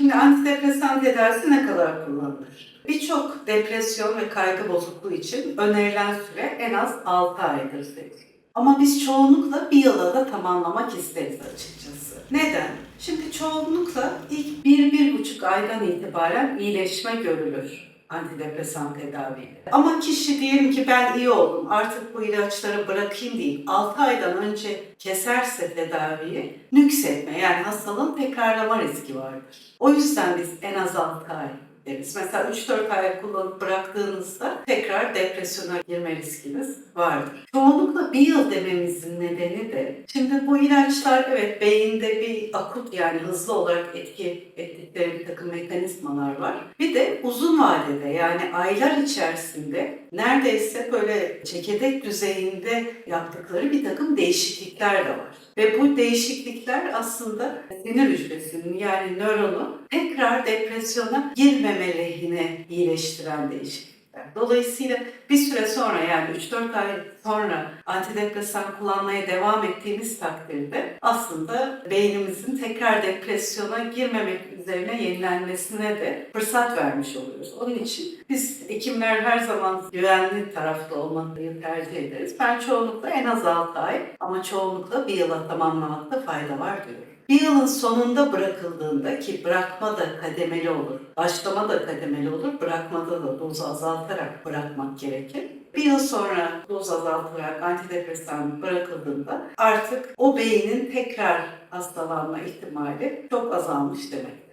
Şimdi antidepresan tedavisi ne kadar kullanılır? Birçok depresyon ve kaygı bozukluğu için önerilen süre en az 6 aydır sevgili. Ama biz çoğunlukla bir yıla da tamamlamak isteriz açıkçası. Neden? Şimdi çoğunlukla ilk 1-1,5 aydan itibaren iyileşme görülür antidepresan tedaviyle. Ama kişi diyelim ki ben iyi oldum artık bu ilaçları bırakayım deyip 6 aydan önce keserse tedaviyi nüksetme yani hastalığın tekrarlama riski vardır. O yüzden biz en az 6 ay deriz. Mesela 3-4 ay kullanıp bıraktığınızda tekrar depresyona girme riskiniz vardır. Çoğunlukla bir yıl dememizin nedeni de şimdi bu ilaçlar evet beyinde bir akut yani hızlı olarak etki ettikleri bir takım mekanizmalar var. Bir de uzun vadede yani aylar içerisinde neredeyse böyle çekirdek düzeyinde yaptıkları bir takım değişiklikler de var. Ve bu değişiklikler aslında sinir hücresinin yani nöronu tekrar depresyona girmeme lehine iyileştiren değişiklikler. Dolayısıyla bir süre sonra yani 3-4 ay sonra antidepresan kullanmaya devam ettiğimiz takdirde aslında beynimizin tekrar depresyona girmemek üzerine yenilenmesine de fırsat vermiş oluyoruz. Onun için biz hekimler her zaman güvenli tarafta olmayı tercih ederiz. Ben çoğunlukla en az 6 ay ama çoğunlukla bir yıla tamamlamakta fayda var diyorum. Bir yılın sonunda bırakıldığında ki bırakma da kademeli olur, başlama da kademeli olur, bırakmada da dozu azaltarak bırakmak gerekir. Bir yıl sonra doz azaltılarak antidepresan bırakıldığında artık o beynin tekrar hastalanma ihtimali çok azalmış demek.